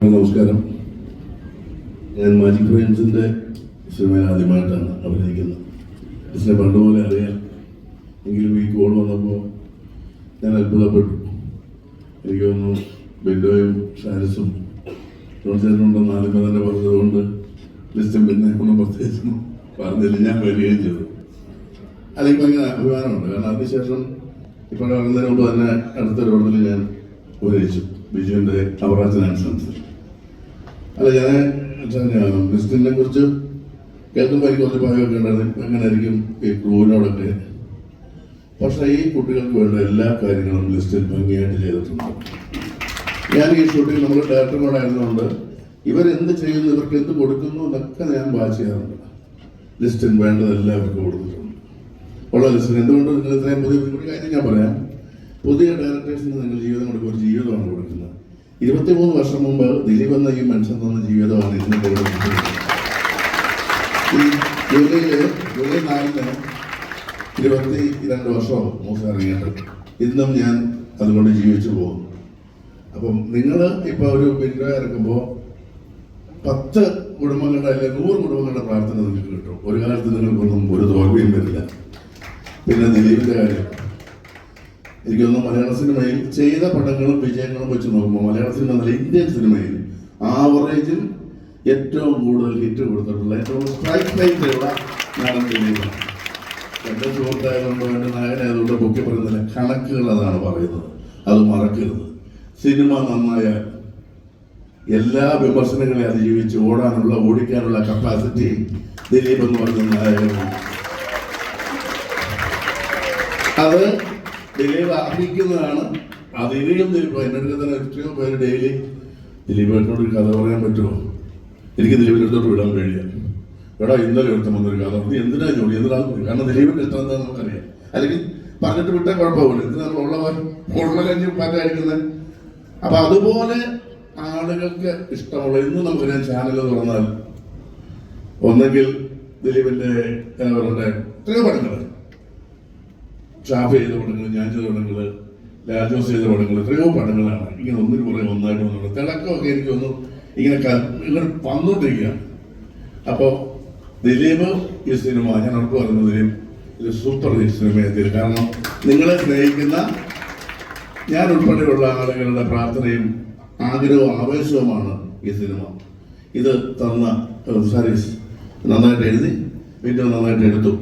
നമസ്കാരം. ഞാൻ മാജിക് ഫ്രണ്ട്സിന്റെ സിനിമയിൽ ആദ്യമായിട്ടാണ് അഭിനയിക്കുന്നത്. ലിസ്റ്റിനെ പണ്ടുപോലെ അറിയാം. എങ്കിലും ഈ കോൾ വന്നപ്പോൾ ഞാൻ അത്ഭുതപ്പെട്ടു. എനിക്ക് തോന്നുന്നു ബിൻഡോയും ഷാരിസും ജോൺസേട്ടനുണ്ടെന്ന് ആദ്യമേ തന്നെ പറഞ്ഞതുകൊണ്ട് ലിസ്റ്റും പിന്നെ ഒന്നും പ്രത്യേകിച്ച് പറഞ്ഞില്ല. ഞാൻ വരികയും ചെയ്തു. അല്ലെങ്കിൽ ഭയങ്കര അഭിമാനമുണ്ട്. കാരണം അതിനുശേഷം ഇപ്പോൾ ഇറങ്ങുന്നതിന് മുമ്പ് തന്നെ അടുത്തൊരു പടത്തിൽ ഞാൻ ഉപയോഗിച്ചു ബിജുവിന്റെ അവറാച്ചൻ ആൻസൻസ് അല്ല ഞാൻ ലിസ്റ്റിനെ കുറിച്ച് കേൾക്കുമ്പോൾ എനിക്ക് കുറച്ച് ഭയമൊക്കെ ഉണ്ടായിരുന്നു. എങ്ങനെയായിരിക്കും ഈ ക്രൂവിനോടൊക്കെ? പക്ഷേ ഈ കുട്ടികൾക്ക് വേണ്ട എല്ലാ കാര്യങ്ങളും ലിസ്റ്റിൽ ഭംഗിയായിട്ട് ചെയ്തിട്ടുണ്ട്. ഞാൻ ഈ ഷൂട്ടിംഗ് നമ്മൾ ഡയറക്ടർ ഇവർ എന്ത് ഇവരെന്ത് ചെയ്യുന്നു ഇവർക്ക് എന്ത് കൊടുക്കുന്നു എന്നൊക്കെ ഞാൻ വാച്ച് ചെയ്യാറുണ്ട്. ലിസ്റ്റിൽ വേണ്ടതെല്ലാം ഇവർക്ക് കൊടുത്തിട്ടുണ്ട്. ഉള്ള ലിസ്റ്റിൽ എന്തുകൊണ്ട് നിങ്ങൾ ഇത്രയും പുതിയ കാര്യം ഞാൻ പറയാം. പുതിയ ഡയറക്ടേഴ്സിന് നിങ്ങൾ ജീവിതം കൊടുക്കുക ഒരു ജീവിതമാണ് കൊടുക്കുന്നത്. ഇരുപത്തിമൂന്ന് വർഷം മുമ്പ് ദിലീപ് എന്ന ഈ മനുഷ്യൻ തന്ന ജീവിതമാണ് ഇതിന് ഈ ജൂലൈ നാലിന് ഇരുപത്തി രണ്ട് വർഷമാവും മൂസ ഇറങ്ങിയിട്ട് ഇന്നും ഞാൻ അതുകൊണ്ട് ജീവിച്ചു പോകും അപ്പം നിങ്ങൾ ഇപ്പോൾ ഒരു വിൻഡോ ഇറക്കുമ്പോൾ പത്ത് കുടുംബങ്ങളുടെ അല്ലെങ്കിൽ നൂറ് കുടുംബങ്ങളുടെ പ്രാർത്ഥന നിങ്ങൾക്ക് കിട്ടും. ഒരു കാലത്ത് നിങ്ങൾക്കൊന്നും ഒരു തോൽവിയും വരില്ല. പിന്നെ ദിലീപിന്റെ കാര്യം. എനിക്കൊന്നും മലയാള സിനിമയിൽ ചെയ്ത പടങ്ങളും വിജയങ്ങളും വെച്ച് നോക്കുമ്പോൾ മലയാള സിനിമ എന്നല്ല ഇന്ത്യൻ സിനിമയിൽ ആവറേജിൽ ഏറ്റവും കൂടുതൽ ഹിറ്റ് കൊടുത്തിട്ടുള്ള ഏറ്റവും സ്ട്രൈക്ക് റേറ്റുള്ള നടൻ ദിലീപാണ് എന്റെ സുഹൃത്തായതുകൊണ്ട് എന്റെ നായകനായതുകൊണ്ട് പൊക്കി പറയുന്നില്ല കണക്കുകൾ അതാണ് പറയുന്നത്. അത് മറക്കരുത്. സിനിമ നന്നായാൽ എല്ലാ വിമർശനങ്ങളെ അതിജീവിച്ച് ഓടാനുള്ള ഓടിക്കാനുള്ള കപ്പാസിറ്റി ദിലീപ് എന്ന് പറയുന്ന നായകനാണ് അത് ദിലീപ് അർഹിക്കുന്നതാണ് അത് ഇനിയും ദിലീപ് എന്നെടുക്കുന്ന എത്രയോ പേര് ഡെയിലി ദിലീപേട്ടനോട് ഒരു കഥ പറയാൻ പറ്റുമോ? എനിക്ക് ദിലീപിനടുത്തോട്ട് വിടാൻ കഴിയുക എടാ ഇന്നലെ ഒരുത്തം വന്നൊരു കഥ. നീ എന്തിനാ ജോലി എന്തിനാ കാരണം ദിലീപിന്റെ ഇഷ്ടം എന്താണെന്ന് നമുക്കറിയാം. അല്ലെങ്കിൽ പറഞ്ഞിട്ട് വിട്ടാൽ കുഴപ്പമില്ല. എന്തിനാണ് ഉള്ള ഉള്ള കഞ്ഞി പാറ്റായിരിക്കുന്നത് അപ്പൊ അതുപോലെ ആളുകൾക്ക് ഇഷ്ടമുള്ള ഇന്ന് നമുക്ക് ഞാൻ ചാനൽ തുറന്നാൽ ഒന്നെങ്കിൽ ദിലീപിന്റെ എന്താ പറയണ്ടേ എത്രയോ പടങ്ങൾ ഷാഫ് ചെയ്ത പടങ്ങൾ ഞാൻ ചെയ്ത പടങ്ങൾ രാജോസ് ചെയ്ത പടങ്ങൾ എത്രയോ പടങ്ങളാണ്. ഇങ്ങനെ ഒന്നിന് പുറകെ ഒന്നായിട്ട് വന്നു തിളക്കമൊക്കെ എനിക്ക് ഒന്ന് ഇങ്ങനെ ഇങ്ങനെ വന്നുകൊണ്ടിരിക്കുകയാണ് അപ്പോൾ ദിലീപ് ഈ സിനിമ ഞാൻ ഉറപ്പ് പറയുന്നത് ദിലീപ് ഇത് സൂപ്പർ ഹിറ്റ് സിനിമയെത്തിയത് കാരണം നിങ്ങളെ സ്നേഹിക്കുന്ന ഞാൻ ഉൾപ്പെടെയുള്ള ആളുകളുടെ പ്രാർത്ഥനയും ആഗ്രഹവും ആവേശവുമാണ് ഈ സിനിമ. ഇത് തന്ന സാരീസ് നന്നായിട്ട് എഴുതി വീണ്ടും നന്നായിട്ട് എടുത്തു.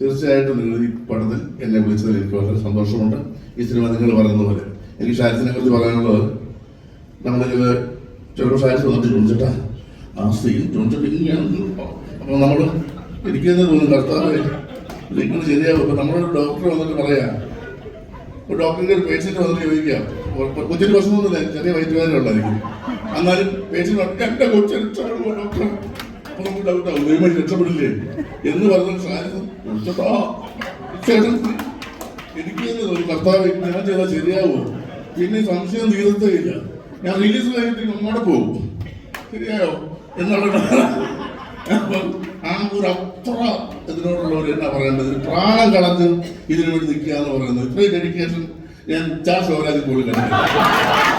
തീർച്ചയായിട്ടും നിങ്ങൾ ഈ പടത്തിൽ എന്നെ വിളിച്ചതിൽ എനിക്ക് വളരെ സന്തോഷമുണ്ട്. ഈ സിനിമ നിങ്ങൾ പറയുന്ന പോലെ. എനിക്ക് ഷാരിസിനെ കുറിച്ച് പറയാനുള്ളത് നമ്മളിത് ചിലപ്പോൾ ഷാരിസ് വന്നിട്ട് ചോദിച്ചിട്ടാ ആ സീൻ ചോദിച്ചിട്ട് ഇങ്ങനെയാണ് അപ്പോൾ നമ്മൾ തന്നെ തോന്നുന്നു കർത്താവ് നിങ്ങൾ ശരിയാവും. ഇപ്പം നമ്മളൊരു ഡോക്ടർ വന്നിട്ട് പറയാം. ഒരു ഡോക്ടറിന്റെ ഒരു പേഷ്യന്റ് വന്നിട്ട് ചോദിക്കാം. ഒത്തിരി പ്രശ്നമൊന്നുമില്ല ചെറിയ വയറ്റുവേദന ഉള്ളായിരിക്കും എന്നാലും പേഷ്യന്റ് ഒറ്റ കൊച്ചു ഡോക്ടർ അപ്പൊ നമുക്ക് രക്ഷപ്പെടില്ലേ? എന്ന് പറഞ്ഞ എനിക്ക് കർത്താവ് ഞാൻ ചെയ്താൽ ശരിയാവോ? പിന്നെ സംശയം തീരത്തേ ഇല്ല. ഞാൻ റിലീസ് കഴിഞ്ഞിട്ട് നമ്മുടെ പോകും. ശരിയായോ? എന്നുള്ള ആ ഒരു അത്ര ഇതിനോടുള്ളവർ എന്നാ പറയേണ്ടത്? പ്രാണം കളഞ്ഞ് ഇതിനു വേണ്ടി നിൽക്കുക എന്ന് പറയുന്നത്. ഇത്രയും ഡെഡിക്കേഷൻ ഞാൻ ചാ ശോരാജ് പോലും കണ്ടില്ല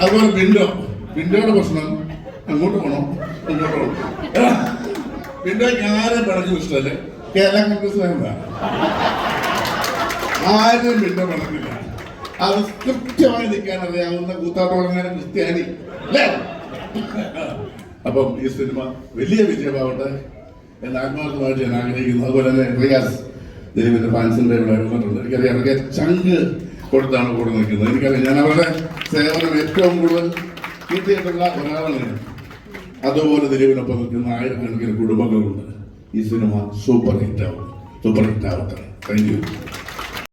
അതുപോലെ വിൻഡോ വിൻഡോയുടെ പ്രശ്നം അങ്ങോട്ട് പോണോ ഇങ്ങോട്ട് പോകണം വിൻഡോയ്ക്ക് ആരും പടക്കം ഇഷ്ടമല്ലേ കേരള കോൺഗ്രസ് ആരും വിൻഡോ പടക്കില്ല. അത് കൃത്യമായി നിൽക്കാൻ അറിയാവുന്ന കൂത്താട്ടോളങ്ങാനും ക്രിസ്ത്യാനി അല്ലേ? അപ്പം ഈ സിനിമ വലിയ വിജയമാവട്ടെ എന്ന് ആത്മാർത്ഥമായിട്ട് ഞാൻ ആഗ്രഹിക്കുന്നു. അതുപോലെ തന്നെ റിയാസ് ദിലീപിന്റെ ഫാൻസിന്റെ ഇവിടെ വന്നിട്ടുണ്ട്. എനിക്കറിയാം ചങ്ക് കൊടുത്താണ് കൂടെ നിൽക്കുന്നത്. എനിക്കറിയാം ഞാൻ അവരുടെ സേവനം ഏറ്റവും കൂടുതൽ കിട്ടിയിട്ടുള്ള ഒരാളാണ് ഞാൻ. അതുപോലെ ദിലീപിനൊപ്പം നിൽക്കുന്ന ആയിരക്കണക്കിന് കുടുംബങ്ങളുണ്ട്. ഈ സിനിമ സൂപ്പർ ഹിറ്റ് ആവും സൂപ്പർ ഹിറ്റ് ആവട്ടെ താങ്ക് യു